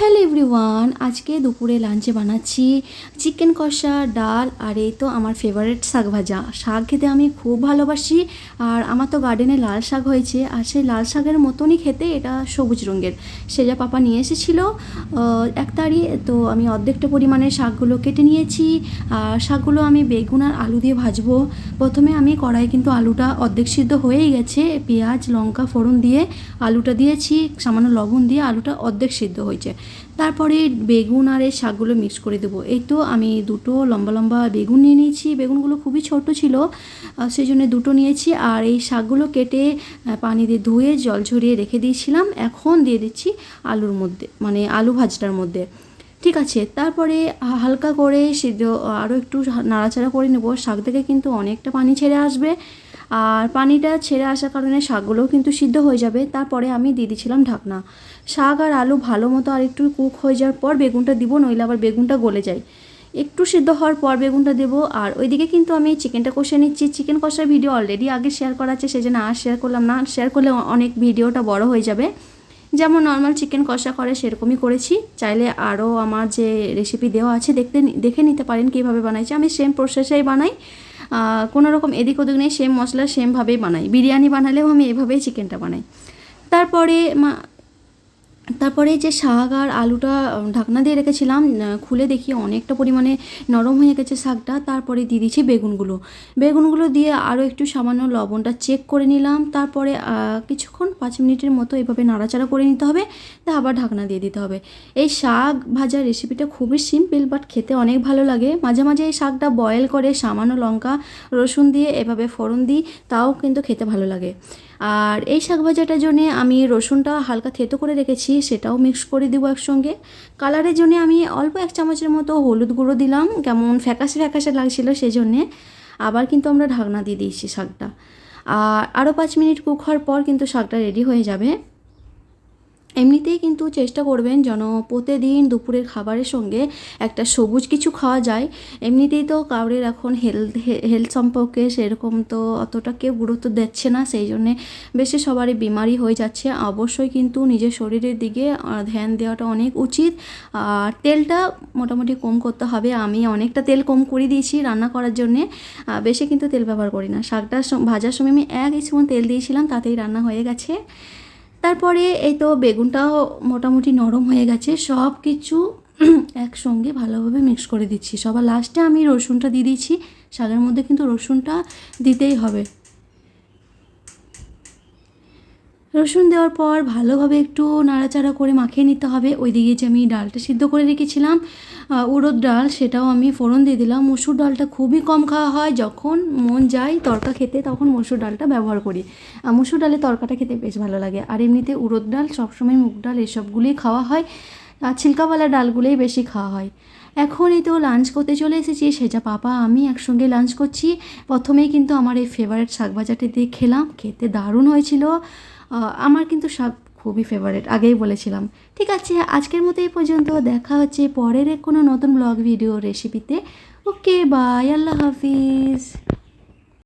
Hello everyone, আজকে দুপুরে লাঞ্চে বানাচ্ছি চিকেন কষা, ডাল আর এই তো আমার ফেভারিট শাক ভাজা। শাক খেতে আমি খুব ভালোবাসি আর আমার তো গার্ডেনে লাল শাক হয়েছে আর সেই লাল শাকের মতনই খেতে এটা সবুজ রঙের। সেজা পাপা নিয়ে এসেছিল এক তাড়ি তো আমি অর্ধেকটা পরিমাণে শাকগুলো কেটে নিয়েছি আর শাকগুলো আমি বেগুন আর আলু দিয়ে ভাজবো। প্রথমে আমি কড়াই কিন্তু আলুটা অর্ধেক সিদ্ধ হয়েই গেছে, পেঁয়াজ, লঙ্কা ফোড়ন দিয়ে আলুটা দিয়েছি, সামান্য লবণ দিয়ে আলুটা অর্ধেক সিদ্ধ হয়েছে। তারপরে বেগুন আর এই শাকগুলো মিক্স করে দেবো। এই তো আমি দুটো লম্বা লম্বা বেগুন নিয়ে নিয়েছি। বেগুনগুলো খুবই ছোট ছিল সেই জন্য দুটো নিয়েছি। আর এই শাকগুলো কেটে পানি দিয়ে ধুয়ে জল ঝরিয়ে রেখে দিয়েছিলাম। এখন দিয়ে দিচ্ছি আলুর মধ্যে মানে আলু ভাজটার মধ্যে। ঠিক আছে, তারপরে হালকা করে সিদ্ধ আরও একটু নাড়াচাড়া করে নেব। শাক থেকে কিন্তু অনেকটা পানি ছেড়ে আসবে। আর পানিটা ছেড়ে আসার কারণে শাকগুলোও কিন্তু সিদ্ধ হয়ে যাবে। তারপরে আমি দিয়ে দিয়েছিলাম ঢাকনা। শাক আর আলু ভালো মতো আর একটু কুক হয়ে যাওয়ার পর বেগুনটা দিব, নইলে আবার বেগুনটা গলে যায়। একটু সিদ্ধ হওয়ার পর বেগুনটা দেবো। আর ওইদিকে কিন্তু আমি চিকেনটা কষে নিচ্ছি। চিকেন কষার ভিডিও অলরেডি আগে শেয়ার করা আছে সেই জন্য আর শেয়ার করলাম না। শেয়ার করলে অনেক ভিডিওটা বড় হয়ে যাবে। যেমন নর্মাল চিকেন কষা করে, সেরকমই করেছি। চাইলে আরও আমার যে রেসিপি দেওয়া আছে, দেখতে, দেখে নিতে পারেন কীভাবে বানাইছি। আমি সেম প্রসেসেই বানাই। কোনো রকম এদিক ওদিক নেই সেম মশলা সেমভাবেই বানাই। বিরিয়ানি বানালেও আমি এভাবেই চিকেনটা বানাই। তারপরে মা তারপরে যে শাক আর আলুটা ঢাকনা দিয়ে রেখেছিলাম খুলে দেখি অনেকটা পরিমাণে নরম হয়ে গেছে শাকটা। তারপরে দিয়ে দিচ্ছি বেগুনগুলো। বেগুনগুলো দিয়ে আরও একটু সামান্য লবণটা চেক করে নিলাম। তারপরে কিছুক্ষণ পাঁচ মিনিটের মতো এভাবে নাড়াচাড়া করে নিতে হবে। তা আবার ঢাকনা দিয়ে দিতে হবে। এই শাক ভাজার রেসিপিটা খুবই সিম্পল বাট খেতে অনেক ভালো লাগে। মাঝে মাঝে এই শাকটা বয়েল করে সামান্য লঙ্কা, রসুন দিয়ে এভাবে ফোড়ন দিই, তাও কিন্তু খেতে ভালো লাগে। আর এই শাক ভাজাটার জন্যে আমি রসুনটা হালকা থেতো করে রেখেছি, সেটাও মিক্স করে দেবো একসঙ্গে। কালারের জন্য আমি অল্প এক চামচের মতো হলুদ গুঁড়ো দিলাম, কেমন ফ্যাকাশে ফ্যাকাশে লাগছিল সেই জন্যে আবার কিন্তু আমরা ঢাকনা দিয়ে দিয়েছি শাকটা। আর আরও পাঁচ মিনিট কুক হওয়ার পর কিন্তু শাকটা রেডি হয়ে যাবে। এমনিতেই কিন্তু চেষ্টা করবেন যেন প্রতিদিন দুপুরের খাবারের সঙ্গে একটা সবুজ কিছু খাওয়া যায়। এমনিতেই তো কাউরের এখন হেলথ হেলথ সম্পর্কে সেরকম তো অতটা কেউ গুরুত্ব দিচ্ছে না, সেই জন্যে বেশি সবারই বিমারি হয়ে যাচ্ছে। অবশ্যই কিন্তু নিজের শরীরের দিকে ধ্যান দেওয়াটা অনেক উচিত। আর তেলটা মোটামুটি কম করতে হবে। আমি অনেকটা তেল কম করে দিয়েছি রান্না করার জন্যে। বেশি কিন্তু তেল ব্যবহার করি না। শাকটা ভাজার সময় আমি এক স্পুন তেল দিয়েছিলাম, তাতেই রান্না হয়ে গেছে। তারপরে এই তো বেগুনটাও মোটামুটি নরম হয়ে গেছে, সব কিছু একসঙ্গে ভালোভাবে মিক্স করে দিচ্ছি। সবার লাস্টে আমি রসুনটা দিয়ে দিচ্ছি শাকের মধ্যে কিন্তু রসুনটা দিতেই হবে। রসুন দেওয়ার পর ভালোভাবে একটু নাড়াচাড়া করে মাখিয়ে নিতে হবে। ওই দিকে যে আমি ডালটা সিদ্ধ করে রেখেছিলাম উড়দ ডাল, সেটাও আমি ফোড়ন দিয়ে দিলাম। মসুর ডালটা খুবই কম খাওয়া হয়, যখন মন যায় তরকা খেতে, তখন মসুর ডালটা ব্যবহার করি। আর মসুর ডালে তরকাটা খেতে বেশ ভালো লাগে। আর এমনিতে উড়দ ডাল, সবসময় মুগ ডাল, এসবগুলোই খাওয়া হয়। আর ছিলকাওয়ালা ডালগুলোই বেশি খাওয়া হয়। এখন এই তো লাঞ্চ করতে চলে এসেছি, সেটা পাপা, আমি একসঙ্গে লাঞ্চ করছি। প্রথমেই কিন্তু আমার এই ফেভারিট শাক ভাজাটি দিয়ে খেলাম খেতে দারুণ হয়েছিল। আমার কিন্তু শাক খুবই ফেভারেট আগেই বলেছিলাম। ঠিক আছে, আজকের মতো এই পর্যন্ত, দেখা হচ্ছে পরের কোনো নতুন ব্লগ ভিডিও রেসিপিতে ওকে বাই আল্লাহ হাফিজ।